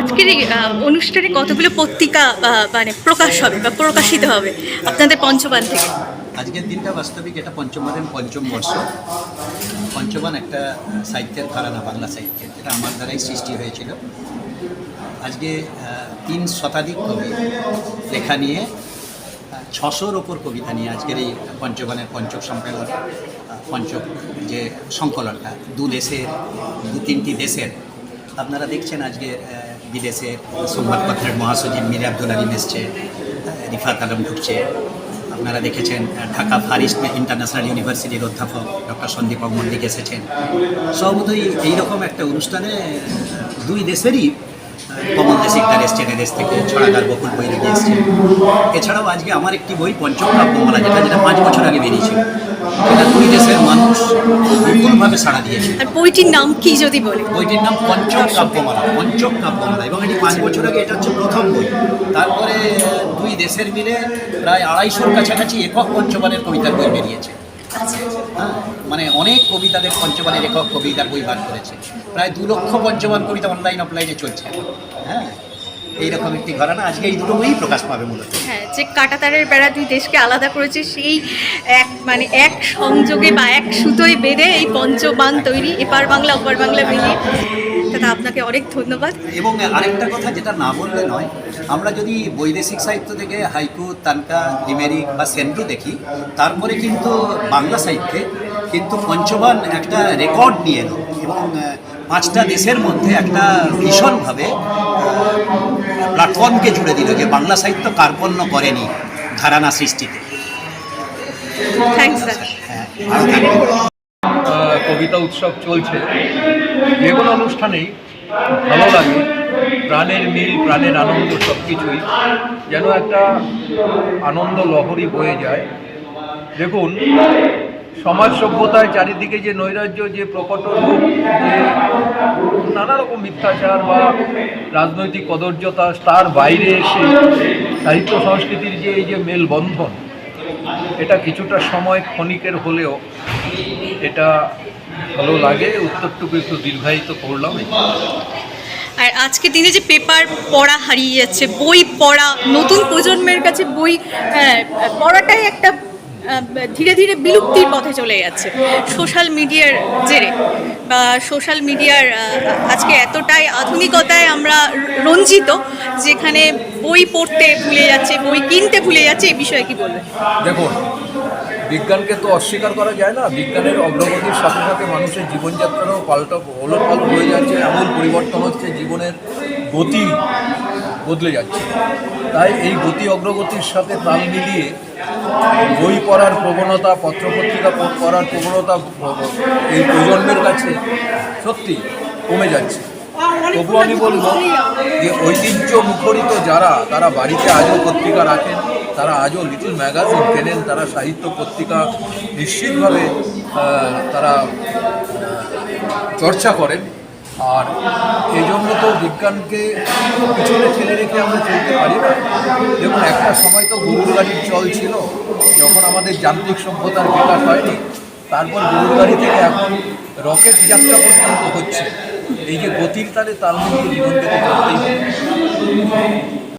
আজকের এই অনুষ্ঠানে কতগুলো পত্রিকা মানে প্রকাশ হবে বা প্রকাশিত হবে আপনাদের পঞ্চবান থেকে? আজকের দিনটা বাস্তবিক, এটা পঞ্চমানের পঞ্চম বর্ষ। পঞ্চমান একটা সাহিত্যের ঘরানা বাংলা সাহিত্যের, যেটা আমার দ্বারাই সৃষ্টি হয়েছিল। আজকে তিন শতাধিক কবি লেখা নিয়ে ছশোর ওপর কবিতা নিয়ে আজকের এই পঞ্চবানের পঞ্চক সম্মেলন পঞ্চক যে সংকলনটা, দু দেশের, দু তিনটি দেশের আপনারা দেখছেন আজকে বিদেশে সংবাদপত্রের মহাসচিব মীর আব্দুল আলিম এসছে রিফাত আলম ঢুকছে আপনারা দেখেছেন ঢাকা ফারিস্ট ইন্টারন্যাশনাল ইউনিভার্সিটির অধ্যাপক ডক্টর সন্দীপক মল্লিক এসেছেন। সর্বতই এইরকম একটা অনুষ্ঠানে দুই দেশেরই কমল দেশিকদার এসছেন এদেশ থেকে ছড়াগার বকুল বই রেখে এসছেন। এছাড়াও আজকে আমার একটি বই পঞ্চম কাব্যমালা যেটা যেটা পাঁচ বছর আগে বেরিয়েছিল। এটা দুই দেশের মানুষ বিপুলভাবে সাড়া দিয়েছে। আর বইটির নাম কি যদি বলি বইটির নাম পঞ্চম কাব্যমালা পঞ্চম কাব্যমালা। এবং এটি পাঁচ বছর আগে এটা হচ্ছে প্রথম বই। তারপরে দুই দেশের মিলে প্রায় আড়াইশোর কাছাকাছি একক পঞ্চমানের কবিতার বই বেরিয়েছে। মানে অনেক কবিতাদের পঞ্চমানের একক কবিতার বই বার করেছে। প্রায় দু লক্ষ পঞ্চমান কবিতা অনলাইন অফলাইনে চলছে। হ্যাঁ এইরকম একটি ঘরানা। আজকে এই দুটো বই প্রকাশ পাবে মূলত। হ্যাঁ যে কাটাতারের বেড়া দুই দেশকে আলাদা করেছে, সেই এক মানে এক সংযোগে বা এক সুতোয় বেঁধে এই পঞ্চবান তৈরি, এপার বাংলা, ওপার বাংলা মিলিয়ে। দাদা আপনাকে অনেক ধন্যবাদ। এবং আরেকটা কথা যেটা না বললে নয় আমরা যদি বৈদেশিক সাহিত্য থেকে হাইকু তানকা ডিমেরিক বা সেন্ট্রু দেখি তারপরে কিন্তু বাংলা সাহিত্যে কিন্তু পঞ্চবান একটা রেকর্ড নিয়ে এলো এবং পাঁচটা দেশের মধ্যে একটা ভীষণভাবে প্ল্যাটফর্মকে জুড়ে দিল যে বাংলা সাহিত্য কার্পণ্য করেনি ধারানা সৃষ্টিতে। থ্যাংকস স্যার কবিতা উৎসব চলছে যে কোনো অনুষ্ঠানেই ভালো লাগে। প্রাণের মিল, প্রাণের আনন্দ সব কিছুই যেন একটা আনন্দ লহরী বয়ে যায়। দেখুন, সমাজ সভ্যতায় চারিদিকে যে নৈরাজ্য, যে প্রকট রূপ যে নানা রকম মিথ্যাচার বা রাজনৈতিক কদর্যতা, তার বাইরে এসে সাহিত্য সংস্কৃতির যে এই যে মেলবন্ধন, এটা কিছুটা সময় ক্ষণিকের হলেও এটা ভালো লাগে উত্তরটুকু একটু দীর্ঘায়িত করলাম। আর আজকে দিনে যে পেপার পড়া হারিয়ে যাচ্ছে বই পড়া নতুন প্রজন্মের কাছে বই হ্যাঁ, পড়াটাই একটা ধীরে ধীরে বিলুপ্তির পথে চলে যাচ্ছে। সোশ্যাল মিডিয়ার জেরে বা সোশ্যাল মিডিয়ার আজকে এতটাই আধুনিকতায় আমরা রঞ্জিত যেখানে বই পড়তে ভুলে যাচ্ছে, বই কিনতে ভুলে যাচ্ছে, এই বিষয়ে কি বলবেন? দেখুন, বিজ্ঞানকে তো অস্বীকার করা যায় না। বিজ্ঞানের অগ্রগতির সাথে সাথে মানুষের জীবনযাত্রারও পাল্টা ওলট হয়ে যাচ্ছে, এমন পরিবর্তন হচ্ছে জীবনের গতি বদলে যাচ্ছে। তাই এই গতি অগ্রগতির সাথে তাল মিলিয়ে বই পড়ার প্রবণতা, পত্রপত্রিকা পড়ার প্রবণতা এই প্রজন্মের কাছে সত্যি কমে যাচ্ছে। তবু আমি বলব যে ঐতিহ্য মুখরিত যারা, তারা বাড়িতে আজও পত্রিকা রাখেন, তারা আজও লিটল ম্যাগাজিন কেনেন, তারা সাহিত্য পত্রিকা নিশ্চিতভাবে তারা চর্চা করেন। আর এই জন্য তো বিজ্ঞানকে পিছনে ঠেলে রেখে আমরা চলতে পারি না। দেখুন, একটা সময় তো গরুর গাড়ির চল ছিল, যখন আমাদের যান্ত্রিক সভ্যতার বিকাশ হয়নি, তারপর গরুর গাড়ি থেকে এখন রকেট যাত্রা পর্যন্ত হচ্ছে। এই যে গতির তালে তার মধ্যে নিবন্ধিত করতেই চলতেই